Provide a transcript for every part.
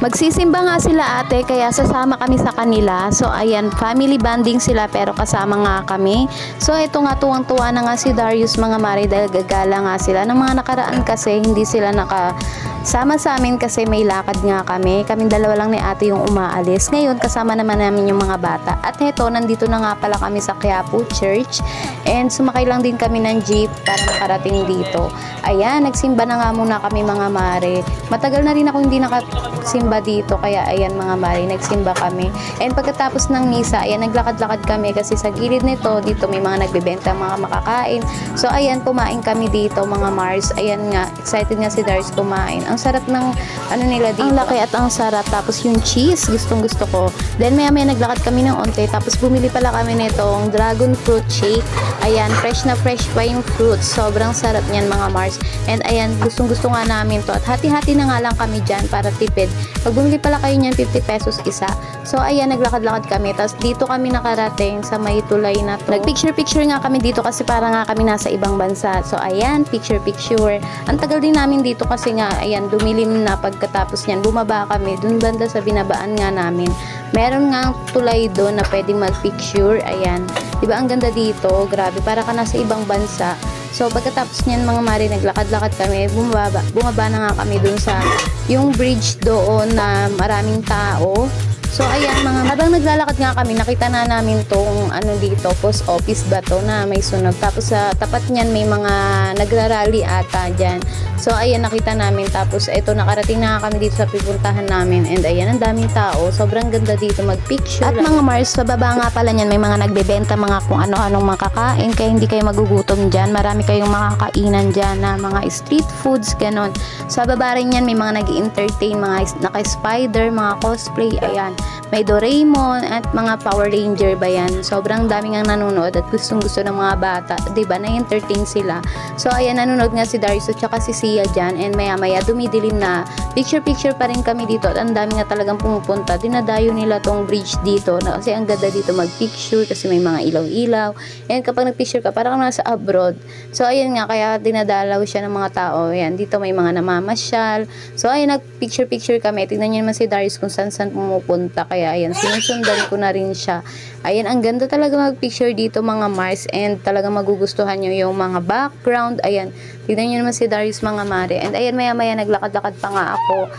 Magsisimba nga sila ate kaya sasama kami sa kanila. So ayan, family bonding sila pero kasama nga kami. So ito nga tuwang-tuwa na nga si Darius mga mare dahil gagala nga sila. Ng mga nakaraan kasi hindi sila naka sama sa amin kasi may lakad nga kami. Kaming dalawa lang ni ate yung umaalis. Ngayon kasama naman namin yung mga bata. At heto, nandito na nga pala kami sa Quiapo Church. And sumakay lang din kami ng jeep para makarating dito. Ayan, nagsimba na nga muna kami mga mare. Matagal na rin ako hindi nakasimba dito. Kaya ayan mga mare, nagsimba kami. And pagkatapos ng misa, ayan, naglakad-lakad kami kasi sa gilid nito, dito may mga nagbebenta mga makakain. So ayan, kumain kami dito mga Mars. Ayan nga, excited nga si Darius kumain. Ang sarap ng ano nila dito. Ang laki at ang sarap. Tapos yung cheese, gustong gusto ko. Then maya maya naglakad kami ng onte. Tapos bumili pala kami nitong dragon fruit shake. Ayan, fresh na fresh pa yung fruits. Sobrang sarap niyan mga Mars. And ayan, gustong gusto nga namin to. At hati-hati na nga lang kami dyan para tipid. Pag bumili pala kayo niyan, 50 pesos isa. So ayan, naglakad-lakad kami. Tapos dito kami nakarating sa may tulay na to. Nagpicture-picture nga kami dito kasi para nga kami nasa ibang bansa. So ayan, picture-picture. Ang tagal din namin dito kasi nga, ayan, dumilim na pagkatapos niyan. Bumaba kami, dun banda sa binabaan nga namin. Meron nga tulay doon na pwedeng mag-picture. Ayan. Di ba ang ganda dito? Grabe, para ka nasa ibang bansa. So pagkatapos niyan mga mari, naglakad-lakad kami, bumaba, bumaba na nga kami dun sa yung bridge doon na maraming tao. So ayan mga habang naglalakad nga kami nakita na namin tong ano dito post office ba to na may sunog tapos sa tapat niyan may mga nagrarally ata diyan. So ayan nakita namin tapos eto nakarating na kami dito sa pipuntahan namin and ayan ang daming tao sobrang ganda dito magpicture. At mga Mars sa baba nga pala niyan may mga nagbebenta mga kung ano-anong makakain kaya hindi kayo magugutom diyan. Marami kayong makakainan diyan na mga street foods ganon. Sa baba rin yan may mga nag-entertain mga naka-spider, mga cosplay ayan may Doraemon at mga Power Ranger ba yan. Sobrang daming ang nanonood at gustong gusto ng mga bata. 'di ba Na-entertain sila. So, ayan, nanonood nga si Darius at saka si Sia dyan. And maya maya, dumidilim na. Picture-picture pa rin kami dito. At ang dami nga talagang pumupunta. Dinadayo nila tong bridge dito. Na, kasi ang ganda dito mag-picture kasi may mga ilaw-ilaw. And kapag nag-picture ka, parang nasa abroad. So, ayan nga, kaya dinadalaw siya ng mga tao. Ayan, dito may mga namamasyal. So, ayan, nag-picture-picture kami. Tingnan niyo naman si Darius kung saan-saan pumupunta. Kaya, ayan, sinusundan ko na rin siya. Ayan, ang ganda talaga mag-picture dito mga Mars. And talagang magugustuhan nyo yung mga background. Ayan, tingnan niyo naman si Darius mga mare. And ayan, maya-maya naglakad-lakad pa nga ako.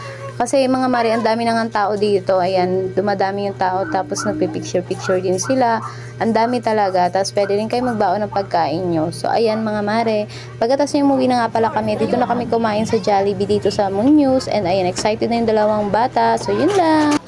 Kasi mga mare, ang dami nang tao dito. Ayan, dumadami yung tao. Tapos nagpipicture-picture din sila. Ang dami talaga. Tapos pwede rin kayo magbaon ng pagkain nyo. So, ayan mga mare. Pagkatapos yung movie na nga pala kami, dito na kami kumain sa Jollibee dito sa Munyus. And ayan, excited na yung dalawang bata. So, yun lang.